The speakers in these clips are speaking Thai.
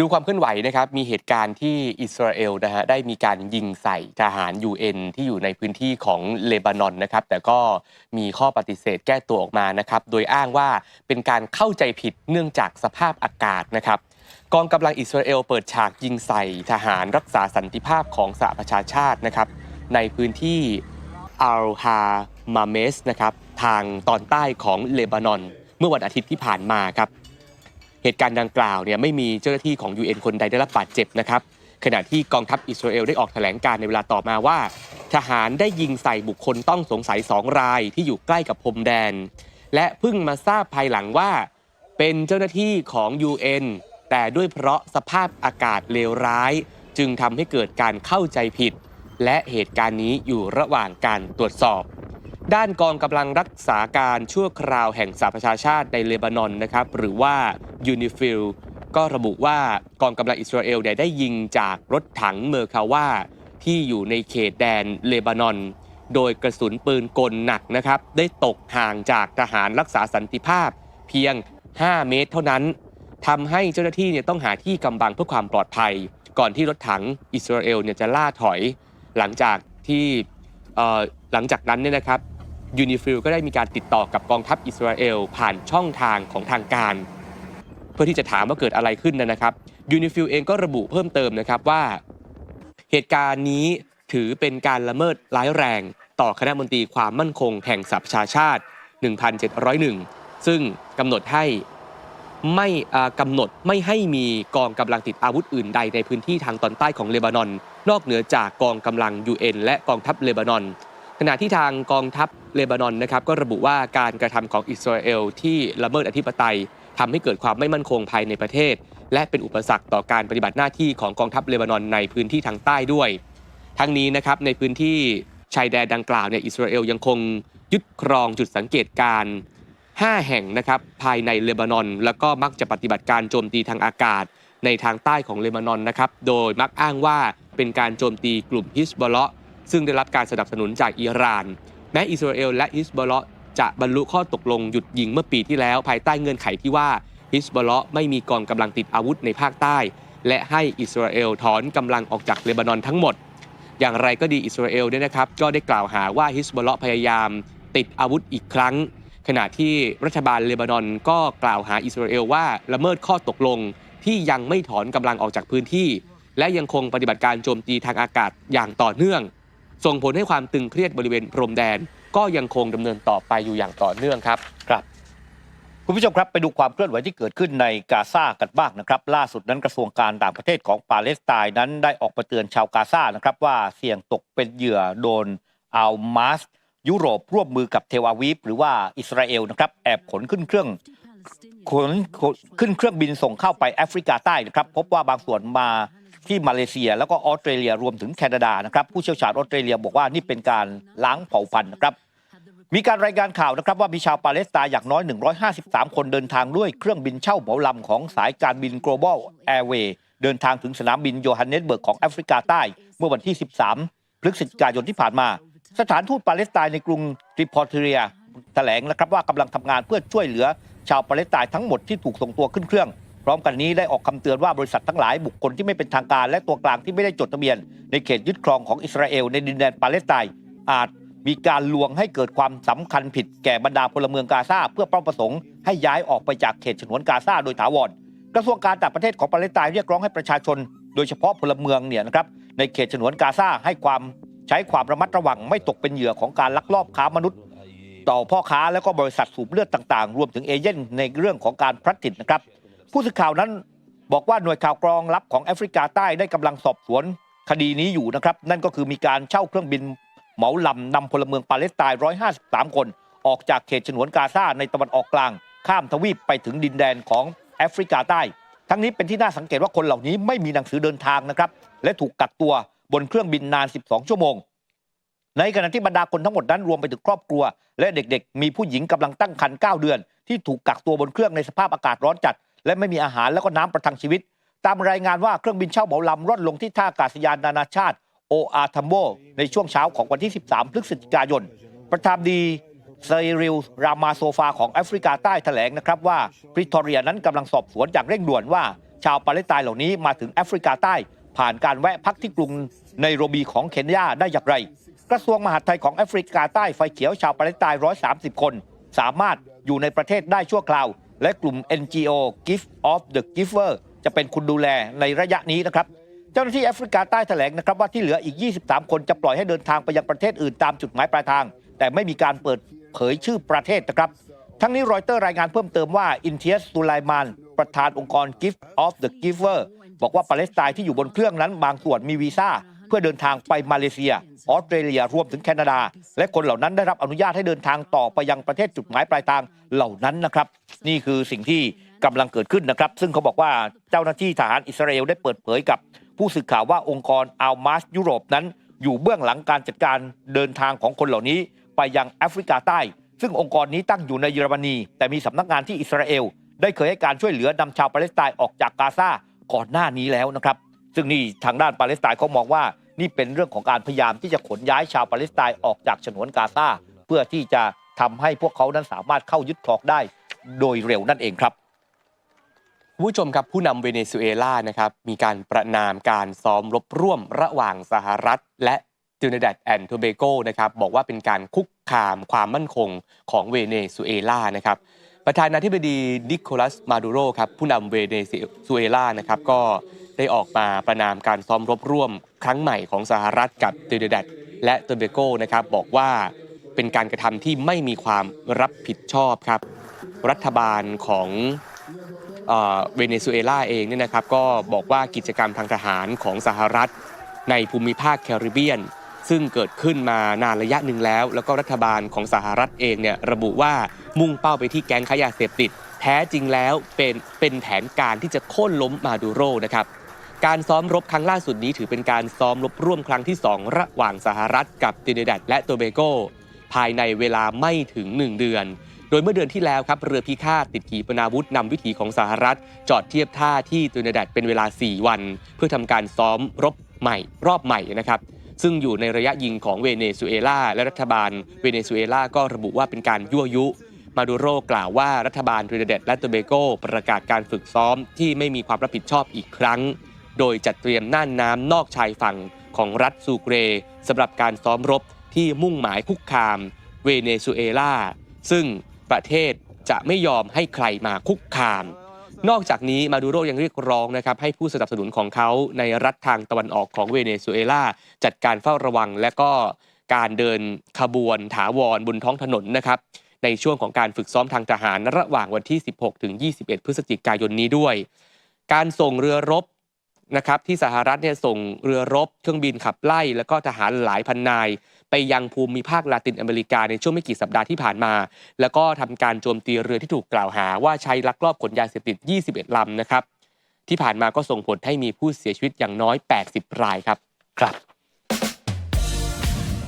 ดูความเคลื่อนไหวนะครับ มีเหตุการณ์ที่อิสราเอลนะฮะได้มีการยิงใส่ทหาร UN ที่อยู่ในพื้นที่ของเลบานอนนะครับ แต่ก็มีข้อปฏิเสธแก้ตัวออกมานะครับ โดยอ้างว่าเป็นการเข้าใจผิดเนื่องจากสภาพอากาศนะครับ กองกำลังอิสราเอลเปิดฉากยิงใส่ทหารรักษาสันติภาพของสหประชาชาตินะครับ ในพื้นที่อัลฮามาเมสนะครับทางตอนใต้ของเลบานอน เมื่อวันอาทิตย์ที่ผ่านมาครับ เหตุการณ์ดังกล่าวเนี่ยไม่มีเจ้าหน้าที่ของ UN คนใดได้รับบาดเจ็บนะครับขณะที่กองทัพอิสราเอลได้ออกแถลงการในเวลาต่อมาว่า ทหารได้ยิงใส่บุคคลต้องสงสัยสองรายที่อยู่ใกล้กับพรมแดน และเพิ่งมาทราบภายหลังว่า เป็นเจ้าหน้าที่ของ UN แต่ด้วยเพราะสภาพอากาศเลวร้าย จึงทำให้เกิดการเข้าใจผิด และเหตุการณ์นี้อยู่ระหว่างการตรวจสอบ ด้านกองกำลังรักษาการชั่วคราวแห่งสหประชาชาติในเลบานอนนะครับหรือว่ายูนิฟิลก็ระบุว่ากองกำลังอิสราเอลได้ยิงจากรถถังเมอร์คาว่าที่อยู่ในเขตแดนเลบานอน โดยกระสุนปืนกลหนักนะครับ ได้ตกห่างจากทหารรักษาสันติภาพ เพียง 5 เมตรเท่านั้นทำให้เจ้าหน้าที่เนี่ยต้องหาที่กำบังเพื่อความปลอดภัย ก่อนที่รถถังอิสราเอลเนี่ยจะล่าถอย หลังจากที่หลังจากนั้นเนี่ยนะครับ ยูนิฟิลก็ได้มีการติดต่อกับกองทัพอิสราเอลผ่านช่องทางของทางการ เพื่อที่จะถามว่าเกิดอะไรขึ้นนะครับยูนิฟิลเองก็ระบุเพิ่มเติมนะครับว่า เหตุการณ์นี้ถือเป็นการละเมิดร้ายแรง ต่อคณะมนตรีความมั่นคงแห่งสหประชาชาติ 1701 ซึ่งกำหนดให้ไม่อ่ากำหนดไม่ให้มีกองกำลังติดอาวุธอื่นใดในพื้นที่ทางตอนใต้ของเลบานอน นอกเหนือจากกองกำลัง UN และกองทัพเลบานอน ณะที่ทางกองทัพเลบานอนนะครับก็ระบุว่าการกระทำของอิสราเอลที่ละเมิดอธิปไตยทำให้เกิดความไม่มั่นคงภายในประเทศ และเป็นอุปสรรคต่อการปฏิบัติหน้าที่ของกองทัพเลบานอนในพื้นที่ทางใต้ด้วย ทั้งนี้นะครับในพื้นที่ชายแดนดังกล่าวเนี่ยอิสราเอลยังคงยึดครองจุดสังเกตการณ์5แห่งนะครับภายในเลบานอน แล้วก็มักจะปฏิบัติการโจมตีทางอากาศ ในทางใต้ของเลบานอนนะครับโดยมักอ้างว่าเป็นการโจมตีกลุ่มฮิสบอลเลาะ ซึ่งได้รับการสนับสนุนจากอิหร่าน แม้อิสราเอลและฮิสบอลเลาะห์จะบรรลุข้อตกลงหยุดยิงเมื่อปีที่แล้ว ภายใต้เงื่อนไขที่ว่าฮิสบอลเลาะห์ไม่มีกองกำลังติดอาวุธในภาคใต้ และให้อิสราเอลถอนกำลังออกจากเลบานอนทั้งหมด อย่างไรก็ดีอิสราเอลเนี่ยนะครับก็ได้กล่าวหาว่าฮิสบอลเลาะห์พยายามติดอาวุธอีกครั้ง ขณะที่รัฐบาลเลบานอนก็กล่าวหาอิสราเอลว่าละเมิดข้อตกลงที่ยังไม่ถอนกำลังออกจากพื้นที่ และยังคงปฏิบัติการโจมตีทางอากาศอย่างต่อเนื่อง ส่งผลให้ความตึงเครียดบริเวณพรมแดน ก็ยังคงดำเนินต่อไปอยู่อย่างต่อเนื่องครับครับคุณผู้ชมครับไปดูความเคลื่อนไหวที่เกิดขึ้นในกาซากันบ้างนะครับ ล่าสุดนั้นกระทรวงการต่างประเทศของปาเลสไตน์นั้นได้ออกมาเตือนชาวกาซานะครับว่าเสี่ยงตกเป็นเหยื่อโดนอัลมาสยุโรปร่วมมือกับเทวาวีฟหรือว่าอิสราเอลนะครับแอบขนขึ้นเครื่องขนขึ้นเครื่องบินส่งเข้าไปแอฟริกาใต้นะครับ พบว่าบางส่วนมา ที่มาเลเซียแล้วก็ออสเตรเลียรวมถึงแคนาดานะครับผู้เชี่ยวชาญออสเตรเลียบอกว่านี่เป็นการล้างเผ่าพันธุ์นะครับมีการรายงานข่าวนะครับว่ามีชาวปาเลสไตน์อย่างน้อย 153 คนเดินทางด้วยเครื่องบินเช่าเหมาลำของสายการบิน Global Airway เดินทางถึงสนามบินโยฮันเนสเบิร์กของแอฟริกาใต้ เมื่อวันที่ 13 พฤศจิกายนที่ผ่านมา สถานทูตปาเลสไตน์ในกรุงทริปอร์เทเรียแถลงนะครับว่ากำลังทำงานเพื่อช่วยเหลือชาวปาเลสไตน์ทั้งหมดที่ถูกส่งตัวขึ้นเครื่อง พร้อมกันนี้ได้ออกคำเตือนว่าบริษัททั้งหลายบุคคลที่ไม่เป็นทางการและตัวกลางที่ไม่ได้จดทะเบียน ในเขตยึดครองของอิสราเอลในดินแดนปาเลสไตน์อาจมีการลวงให้เกิดความสำคัญผิดแก่บรรดาพลเมืองกาซาเพื่อเป้าประสงค์ให้ย้ายออกไปจากเขตฉนวนกาซาโดยถาวรกระทรวงการต่างประเทศของปาเลสไตน์เรียกร้องให้ประชาชน โดยเฉพาะพลเมืองเนี่ยนะครับในเขตฉนวนกาซาให้ความใช้ความระมัดระวังไม่ตกเป็นเหยื่อของการลักลอบค้ามนุษย์ ต่อพ่อค้าแล้วก็บริษัทสูบเลือดต่างๆ รวมถึงเอเย่นในเรื่องของการพลัดติดนะครับ ผู้สื่อข่าวนั้นบอกว่าหน่วยข่าวกรองลับของแอฟริกาใต้ได้กำลังสอบสวนคดีนี้อยู่นะครับ นั่นก็คือมีการเช่าเครื่องบินเหมาลำนำพลเมืองปาเลสไตน์ 153 คน ออกจากเขตฉนวนกาซาในตะวันออกกลาง ข้ามทวีปไปถึงดินแดนของแอฟริกาใต้ ทั้งนี้เป็นที่น่าสังเกตว่าคนเหล่านี้ไม่มีหนังสือเดินทางนะครับ และถูกกักตัวบนเครื่องบินนาน 12 ชั่วโมง ในขณะที่บรรดาคนทั้งหมดนั้นรวมไปถึงครอบครัว และเด็กๆ มีผู้หญิงกำลังตั้งครรภ์9เดือน ที่ถูกกักตัวบนเครื่องในสภาพอากาศร้อนจัด และไม่มีอาหารแล้วก็น้ำประทังชีวิต ตามรายงานว่าเครื่องบินเช่าเหมาลำร่อนลงที่ท่าอากาศยานนานาชาติโออาทัมโบในช่วงเช้าของวันที่ 13 พฤศจิกายน ประธานดีไซริลรามาโซฟาของแอฟริกาใต้แถลงนะครับว่าปริทอเรียนั้นกำลังสอบสวนอย่างเร่งด่วนว่า ชาวปาเลสไตน์เหล่านี้มาถึงแอฟริกาใต้ ผ่านการแวะพักที่กรุงไนโรบีของเคนยาได้อย่างไร กระทรวงมหาดไทยของแอฟริกาใต้ไฟเขียวชาวปาเลสไตน์ 130 คน สามารถอยู่ในประเทศได้ชั่วคราว และกลุ่ม NGO Gift of the Giver จะเป็นคุณดูแลในระยะนี้นะครับ เจ้าหน้าที่แอฟริกาใต้แถลงนะครับว่าที่เหลืออีก 23 คนจะปล่อยให้เดินทางไปยังประเทศอื่นตามจุดหมายปลายทาง แต่ไม่มีการเปิดเผยชื่อประเทศนะครับ ทั้งนี้รอยเตอร์รายงานเพิ่มเติมว่าอินเทียสตูไลมานประธานองค์กร Gift of the Giver บอกว่าปาเลสไตน์ที่อยู่บนเครื่องนั้นบางส่วนมีวีซ่า เพื่อเดินทางไปมาเลเซีย ออสเตรเลียรวมถึงแคนาดา และคนเหล่านั้นได้รับอนุญาตให้เดินทางต่อไปยังประเทศจุดหมายปลายทางเหล่านั้นนะครับ นี่คือสิ่งที่กำลังเกิดขึ้นนะครับ ซึ่งเขาบอกว่าเจ้าหน้าที่ทหารอิสราเอลได้เปิดเผยกับ ผู้สื่อข่าวว่าองค์กรอัลมาสยุโรปนั้น อยู่เบื้องหลังการจัดการเดินทางของคนเหล่านี้ ไปยังแอฟริกาใต้ ซึ่งองค์กรนี้ตั้งอยู่ในเยอรมนี แต่มีสำนักงานที่อิสราเอลได้เคยให้การช่วยเหลือนำชาวปาเลสไตน์ออกจากกาซาก่อนหน้านี้แล้วนะครับ ซึ่งนี่ทางด้านปาเลสไตน์เขามองว่านี่เป็นเรื่องของการพยายามที่จะขนย้ายชาวปาเลสไตน์ออกจากฉนวนกาซาเพื่อที่จะทำให้พวกเขานั้นสามารถเข้ายึดครองได้โดยเร็วนั่นเองครับคุณผู้ชมครับผู้นำเวเนซุเอลานะครับมีการประนามการซ้อมรบร่วมระหว่างสหรัฐ และตินิดัดแอนโทเบโกนะครับบอกว่าเป็นการคุกคามความมั่นคงของเวเนซุเอลานะครับประธานาธิบดีนิโคลัสมาดูโรครับผู้นำเวเนซุเอลานะครับก็ ได้ออกมาประนามการซ้อมรบร่วม ครั้งใหม่ของสหรัฐกับตินิดัดและโทเบโกนะครับบอกว่าเป็นการกระทำที่ไม่มีความรับผิดชอบครับ รัฐบาลของเอ่อเวเนซุเอลาเองเนี่ยนะครับก็บอกว่ากิจกรรมทางทหารของสหรัฐ ในภูมิภาคแคริบเบียน ซึ่งเกิดขึ้นมานานระยะหนึ่งแล้ว แล้วก็รัฐบาลของสหรัฐเองเนี่ยระบุว่ามุ่งเป้าไปที่แก๊งค้ายาเสพติด แท้จริงแล้วเป็นเป็นแผนการที่จะโค่นล้มมาดูโรนะครับ การซ้อมรบครั้งล่าสุดนี้ถือเป็นการซ้อมรบร่วมครั้งที่ 2 ระหว่างสหรัฐกับตินิดัดและโตเบโก ภายในเวลาไม่ถึง 1 เดือน โดยเมื่อเดือนที่แล้วครับเรือพิฆาตติดขีปนาวุธนำวิถีของสหรัฐ จอดเทียบท่าที่ตินิดัดเป็นเวลา 4 วัน เพื่อทำการซ้อมรบใหม่รอบใหม่นะครับซึ่งอยู่ในระยะยิงของเวเนซุเอลาและรัฐบาลเวเนซุเอลาก็ระบุว่าเป็นการยั่วยุ มาดูโรกล่าวว่ารัฐบาลทรินิดัดและโตเบโกประกาศการฝึกซ้อมที่ไม่มีความรับผิดชอบอีกครั้ง โดยจัดเตรียมน่านน้ำนอกชายฝั่งของรัฐซูเกรสำหรับการซ้อมรบที่มุ่งหมายคุกคาม เวเนซุเอลา ซึ่งประเทศจะไม่ยอมให้ใครมาคุกคาม นอกจากนี้มาดูโรยังเรียกร้องนะครับให้ผู้สนับสนุนของเขาในรัฐทางตะวันออกของเวเนซุเอลา จัดการเฝ้าระวังและก็การเดินขบวนถาวรบนท้องถนนนะครับในช่วงของการฝึกซ้อมทางทหารระหว่างวันที่ 16 ถึง 21 พฤศจิกายนนี้ด้วย การส่งเรือรบ นะครับที่สหรัฐเนี่ยส่งเรือรบเครื่องบินขับไล่ แล้วก็ทหารหลายพันนาย ไปยังภูมิภาคลาตินอเมริกาในช่วงไม่กี่สัปดาห์ที่ผ่านมา แล้วก็ทำการโจมตีเรือที่ถูกกล่าวหา ว่าใช้ลักลอบขนยาเสพติด 21 ลำนะครับที่ผ่านมาก็ส่งผลให้มีผู้เสียชีวิตอย่างน้อย 80 รายครับครับ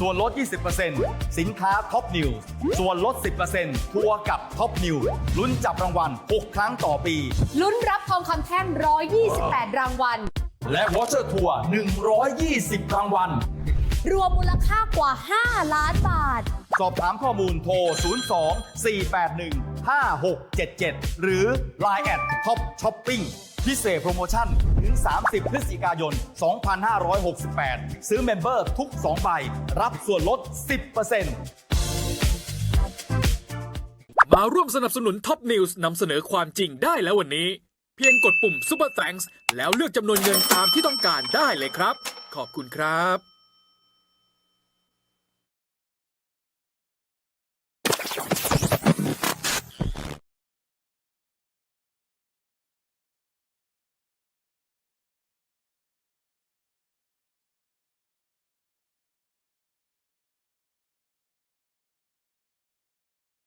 ส่วนลด 20%สินค้าท็อปนิวส่วนลด 10%ทัวร์กับท็อปนิวลุ้นจับรางวัล 6 ครั้งต่อปี ลุ้นรับทองคำแท่ง 128 รางวัล และวอเชอร์ทัวร์ 120 รางวัล รวมมูลค่ากว่า 5 ล้านบาท สอบถามข้อมูลโทร 02 481 5677 หรือ Line แอดท็อปช้อปปิ้งพิเศษโปรโมชั่น ถึง 30 พฤศจิกายน 2568 ซื้อเมมเบอร์ทุก 2 ใบ รับส่วนลด 10%มาร่วมสนับสนุนท็อปนิวส์นำเสนอความจริงได้แล้ววันนี้ เพียงกดปุ่ม Super Thanks แล้วเลือกจำนวนเงินตามที่ต้องการได้เลยครับ ขอบคุณครับ